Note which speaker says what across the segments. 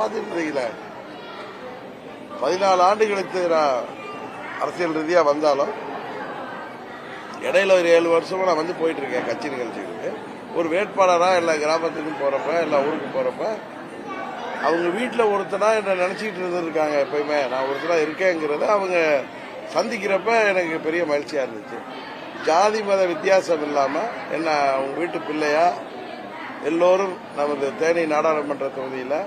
Speaker 1: பார்த்துட்டு இருக்கீங்களே பதினாலு ஆண்டுகளுக்கு நான் அரசியல் ரீதியா வந்தாலும் இடையில ஒரு ஏழு வருஷமா நான் வந்து போயிட்டு இருக்கேன் கட்சி நிகழ்ச்சிகளுக்கு. ஒரு வேட்பாளரா எல்லா கிராமத்துக்கும் போறப்ப எல்லா ஊருக்கு போறப்ப அவங்க வீட்டில் ஒருத்தனா என்ன நினைச்சிட்டு இருந்திருக்காங்க எப்பயுமே. நான் ஒருத்தனா இருக்கேங்கிறத அவங்க சந்திக்கிறப்ப எனக்கு பெரிய மகிழ்ச்சியா இருந்துச்சு. ஜாதி மத வித்தியாசம் இல்லாம என்ன அவங்க வீட்டு பிள்ளையா? எல்லோரும் நமது தேனி நாடாளுமன்ற தொகுதியில்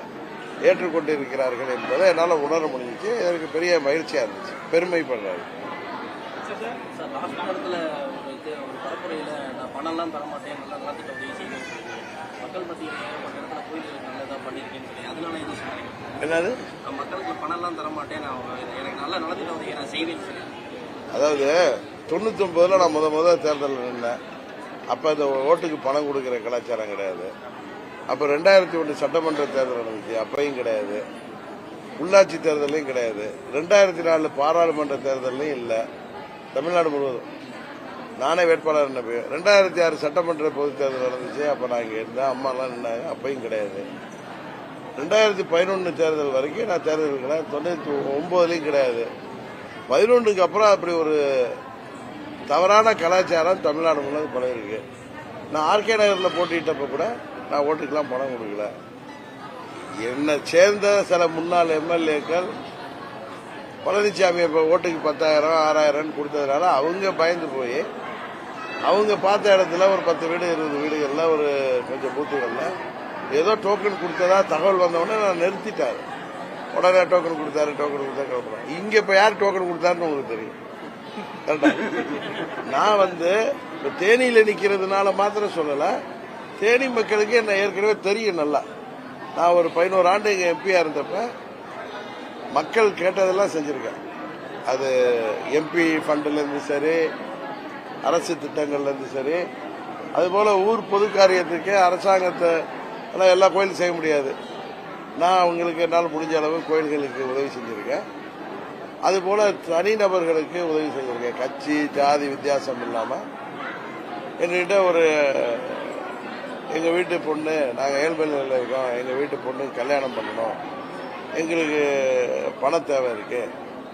Speaker 1: ஏற்றுக்கொண்டிருக்கிறார்கள் என்பதை என்னால் உணர முடிஞ்சிச்சு. எனக்கு பெரிய மகிழ்ச்சியா இருந்துச்சு. பெருமைப்படுறாரு.
Speaker 2: செய்வேன்
Speaker 1: என்னது?
Speaker 2: மக்களுக்கு பணம்லாம் தர மாட்டேன் நான் எனக்கு நல்ல நலத்திட்ட உதவி நான் செய்வேன்னு சொல்லி
Speaker 1: அதாவது தொண்ணூத்தொன்பதுல நான் முத முத தேர்தலில் நின்னேன். அப்ப இந்த ஓட்டுக்கு பணம் கொடுக்கிற கலாச்சாரம் கிடையாது. அப்போ ரெண்டாயிரத்தி ஒன்று சட்டமன்ற தேர்தல் நடந்துச்சு அப்பையும் கிடையாது. உள்ளாட்சி தேர்தலையும் கிடையாது. ரெண்டாயிரத்தி நாலு பாராளுமன்ற தேர்தலையும் இல்லை. தமிழ்நாடு முழுவதும். நானே வேட்பாளர் நின்னப்ப ரெண்டாயிரத்தி ஆறு சட்டமன்ற பொதுத் தேர்தல் நடந்துச்சு அப்போ நான் இங்கே இருந்தேன். அம்மாலாம் நின்னாங்க அப்பையும் கிடையாது. ரெண்டாயிரத்தி பதினொன்று தேர்தல் வரைக்கும் நான் தேர்தல் கிடையாது தொண்ணூற்றி ஒம்போதுலேயும் கிடையாது. பதினொன்றுக்கு அப்புறம் அப்படி ஒரு தவறான கலாச்சாரம் தமிழ்நாடு முழுவதும் பழகிருக்கு நான் ஆர்கே நகரில் போட்டியிட்டப்ப கூட நான் ஓட்டுக்கெல்லாம் பணம் கொடுக்கல. என்னை சேர்ந்த சில முன்னாள் எம்எல்ஏக்கள் பழனிசாமி இப்போ ஓட்டுக்கு பத்தாயிரம் ஆறாயிரம் கொடுத்ததுனால அவங்க பயந்து போய் அவங்க பார்த்த இடத்துல ஒரு பத்து வீடு இருபது வீடுகளில் ஒரு கொஞ்சம் பூத்துகளில் ஏதோ டோக்கன் கொடுத்ததா தகவல் வந்தவுடனே நான் நிறுத்திட்டாரு. உடனே டோக்கன் கொடுத்தாரு டோக்கன் கொடுத்தா கிளம்புறேன் இங்கே இப்போ யார் டோக்கன் கொடுத்தாருன்னு உங்களுக்கு தெரியும். நான் வந்து இப்ப தேனியில நிக்கிறதுனால மாத்திரம் சொல்லலை. தேனி மக்களுக்கு என்ன ஏற்கனவே தெரியும் நல்லா. நான் ஒரு பதினோரு ஆண்டு இங்கே எம்பியா இருந்தப்ப மக்கள் கேட்டதெல்லாம் செஞ்சுருக்கேன். அது எம்பி ஃபண்டுலேருந்து சரி அரசு திட்டங்கள்லேருந்து சரி அதுபோல் ஊர் பொது காரியத்துக்கு அரசாங்கத்தை எல்லாம் எல்லா கோயிலும் செய்ய முடியாது. நான் அவங்களுக்கு என்னால் முடிஞ்ச அளவு கோயில்களுக்கு உதவி செஞ்சுருக்கேன். அதுபோல் தனிநபர்களுக்கு உதவி செஞ்சுருக்கேன். கட்சி ஜாதி வித்தியாசம் இல்லாமல் என்கிட்ட ஒரு எங்க வீட்டு பொண்ணு நாங்க ஏழ்மை இருக்கோம். எங்க வீட்டு பொண்ணு கல்யாணம் பண்ணணும். எங்களுக்கு பண தேவை இருக்கு.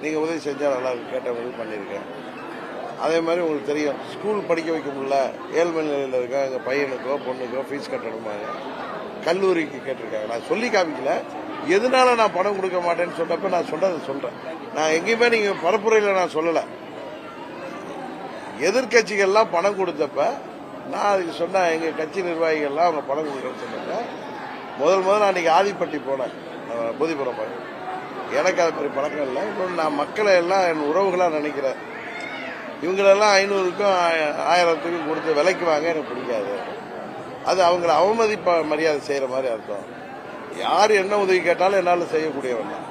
Speaker 1: நீங்க உதவி செஞ்சா நல்லா கேட்ட உதவி பண்ணியிருக்கேன் அதே மாதிரி உங்களுக்கு தெரியும் ஸ்கூல் படிக்க வைக்க முடியல ஏழ்மை நிலையில் இருக்கோம். எங்கள் பையனுக்கோ பொண்ணுக்கோ ஃபீஸ் கட்டணுமாங்க கல்லூரிக்கு கேட்டிருக்காங்க. நான் சொல்லி காமிக்கல. எதனால நான் பணம் கொடுக்க மாட்டேன்னு சொன்னப்ப நான் சொன்னதை சொல்றேன். நான் எங்கேயுமே நீங்க பரப்புரையில் நான் சொல்லல. எதிர்கட்சிகள்லாம் பணம் கொடுத்தப்ப நான் அதுக்கு சொன்னேன் எங்கள் கட்சி நிர்வாகிகள்லாம் அவங்க பணம் கொடுக்குறேன்னு சொன்னாங்க. முதல் முதல் நான் அன்னைக்கு ஆதிப்பட்டி போனேன் போதிபுரம் பக்கம். எனக்கு அது மாதிரி பழக்கம் இல்லை. இன்னொன்று நான் மக்களை எல்லாம் என் உறவுகளாக நினைக்கிறேன். இவங்களெல்லாம் ஐநூறுக்கும் ஆயிரத்துக்கும் கொடுத்து விலைக்கு வாங்க எனக்கு பிடிக்காது. அது அவங்கள அவமதிப்ப மரியாதை செய்கிற மாதிரி அர்த்தம். யார் என்ன உதவி கேட்டாலும் என்னால் செய்யக்கூடியவன் தான்.